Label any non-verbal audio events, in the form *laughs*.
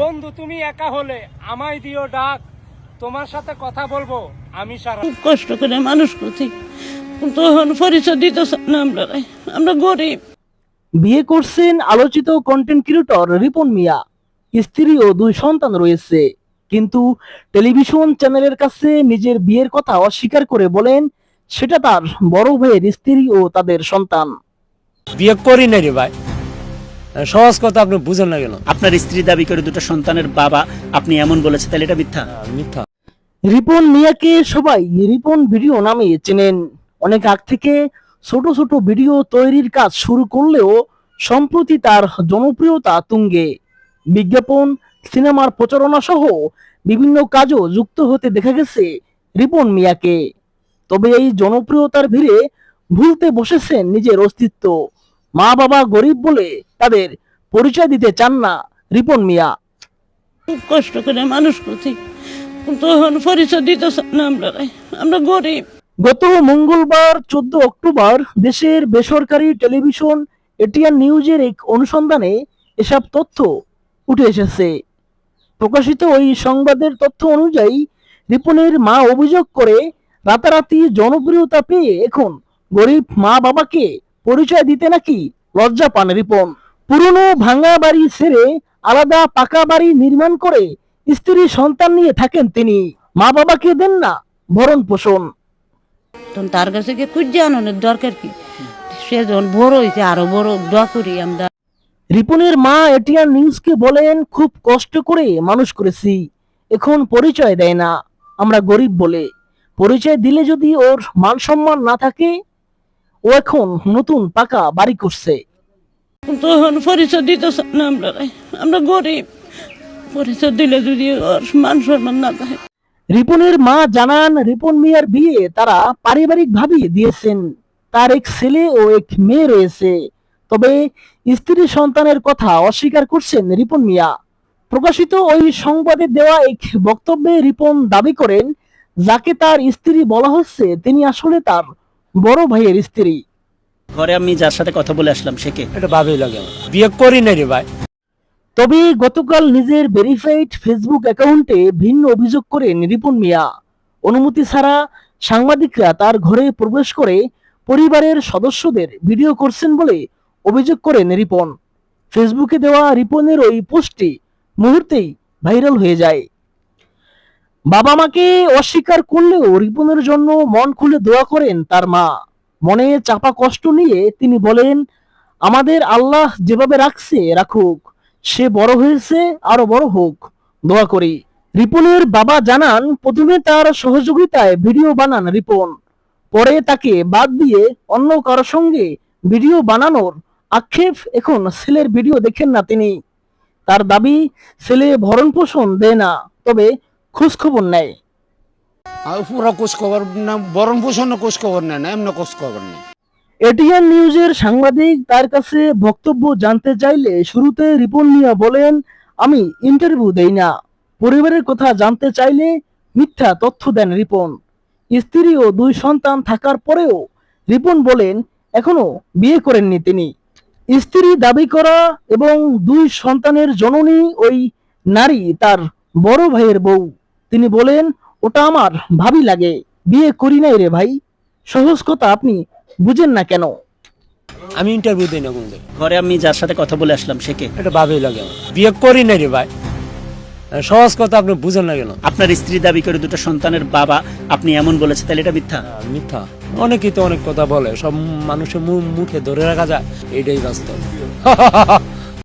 বন্ধু তুমি একা হলে আমায় দিও ডাক। তোমার সাথে কথা বলব আমি সারা খুব কষ্ট করে মানুষ করছি। তখন পরিচয় দিতে আমরা আমরা গরিব। বিয়ে করছেন আলোচিত কন্টেন্ট ক্রিয়েটর রিপন মিয়া। স্ত্রী ও দুই সন্তান রয়েছে। কিন্তু টেলিভিশন চ্যানেলের কাছে নিজের বিয়ের কথা অস্বীকার করে বলেন সেটা তার বড় ভাইয়ের স্ত্রী ও তাদের সন্তান। বিয়ে করি না রে ভাই। সহজ কথা আপনি বুঝেন না কেন? আপনার স্ত্রী দাবি করে দুটো সন্তানের বাবা আপনি এমন বলেছে তাহলে এটা মিথ্যা? মিথ্যা। রিপন মিয়াকে সবাই রিপন ভিডিও নামে চেনেন। অনেক আগ থেকে ছোট ছোট ভিডিও তৈরির কাজ শুরু করলেও সম্প্রতি তার জনপ্রিয়তা তুঙ্গে। বিজ্ঞাপন সিনেমার প্রচারণা সহ বিভিন্ন কাজও যুক্ত হতে দেখা গেছে রিপন মিয়াকে। তবে এই জনপ্রিয়তার ভিড়ে ভুলতে বসেছেন নিজের অস্তিত্ব। মা বাবা গরিব বলে তাদের পরিচয় দিতে চান না রিপন মিয়া। খুব কষ্ট করে মানুষ করছি। তখন পরিচয় দিতে না আমরা আমরা গরিব। গত মঙ্গলবার চোদ্দ অক্টোবর দেশের বেসরকারি টেলিভিশন এটিআর নিউজের এক অনুসন্ধানে এসব তথ্য উঠে এসেছে। প্রকাশিত ওই সংবাদের তথ্য অনুযায়ী রিপনের মা অভিযোগ করে রাতারাতি জনপ্রিয়তা পেয়ে এখন গরিব মা বাবাকে পরিচয় দিতে নাকি লজ্জা পান রিপন? পুরনো ভাঙা বাড়ি ছেড়ে আলাদা পাকা বাড়ি নির্মাণ করে স্ত্রী সন্তান নিয়ে থাকেন তিনি। মা বাবাকে দেন না ভরণ পোষণ। তখন তার কাছে গিয়ে খুঁজে আনানোর দরকার কি? সে যখন বড় হয়েছে আরও বড় দোয়া করি আমরা। রিপনের মা এটিআর নিউজকে বলেন খুব কষ্ট করে মানুষ করেছি এখন পরিচয় দেয় না আমরা গরিব বলে। পরিচয় দিলে যদি ওর মান সম্মান না থাকে ও এখন নতুন পাকা বাড়ি করছে। তখন পরিচয় দিতে না আমরা আমরা গরিব। পরিচয় দিলে যদি মান সম্মান না থাকে। রিপনের মা জানান রিপন মিয়ার বিয়ে তারা পারিবারিক ভাবেই দিয়েছেন। তার এক ছেলে ও এক মেয়ে রয়েছে। তবে স্ত্রী সন্তানের কথা অস্বীকার করছেন রিপন মিয়া। প্রকাশিত ওই সংবাদে দেওয়া এক বক্তব্যে রিপন দাবি করেন যাকে তার স্ত্রী বলা হচ্ছে তিনি আসলে তার বড় ভাইয়ের স্ত্রী। ঘরে আমি যার সাথে কথা বলে আসলাম সে কে? এটা ভাবেই লাগে। বিয়ে করি না রে ভাই। তবে গতকাল নিজের ভেরিফাইড ফেসবুক অ্যাকাউন্টে ভিন্ন অভিযোগ করেন রিপন মিয়া। অনুমতি ছাড়া সাংবাদিকরা তার ঘরে প্রবেশ করে পরিবারের সদস্যদের ভিডিও করছেন বলে অভিযোগ করেন রিপন। ফেসবুকে দেওয়া রিপনের ওই পোস্টটি মুহূর্তেই ভাইরাল হয়ে যায়। বাবা মাকে অস্বীকার করলেও রিপনের জন্য মন খুলে দোয়া করেন তার মা। মনে চাপা কষ্ট নিয়ে তিনি বলেন, আমাদের আল্লাহ যেভাবে রাখছে, রাখুক। সে বড় হয়েছে, আরও বড় হোক। দোয়া করি। রিপনের বাবা জানান, প্রথমে তার সহযোগিতায় ভিডিও বানান রিপন। পরে তাকে বাদ দিয়ে অন্য কারও সঙ্গে ভিডিও বানানোর আক্ষেপ এখন ছেলের ভিডিও দেখেন না তিনি। তার দাবি, ছেলে ভরণ পোষণ দেয় না। তবে খোঁজ খবর নেয় পুরো কোষ খবর না পোষণ কোষ নেয় না এমন কোষ খবর নেই। এটিএন নিউজের সাংবাদিক তার কাছে বক্তব্য জানতে চাইলে শুরুতে রিপন মিয়া বলেন আমি ইন্টারভিউ দেই না। পরিবারের কথা জানতে চাইলে মিথ্যা তথ্য দেন রিপন। স্ত্রী ও দুই সন্তান থাকার পরেও রিপন বলেন এখনও বিয়ে করেননি তিনি। স্ত্রী দাবি করা এবং দুই সন্তানের জননী ওই নারী তার বড় ভাইয়ের বউ। তিনি বলেন ওটা আমার ভাবি লাগে। বিয়ে করি নাই রে ভাই। সহজ কথা আপনি বুঝেন না কেন? আমি ইন্টারভিউ দিই না কোন ঘরে আমি যার সাথে কথা বলে আসলাম সে কে? এটা ভাবেই লাগে আমার। বিয়ে করি না রে ভাই। সহজ কথা আপনি বুঝেন না কেন? আপনার স্ত্রী দাবি করে দুটো সন্তানের বাবা আপনি এমন বলেছে তাহলে এটা মিথ্যা? মিথ্যা। অনেকেই তো অনেক কথা বলে সব মানুষের মুখে ধরে রাখা যায়। এটাই বাস্তব। *laughs*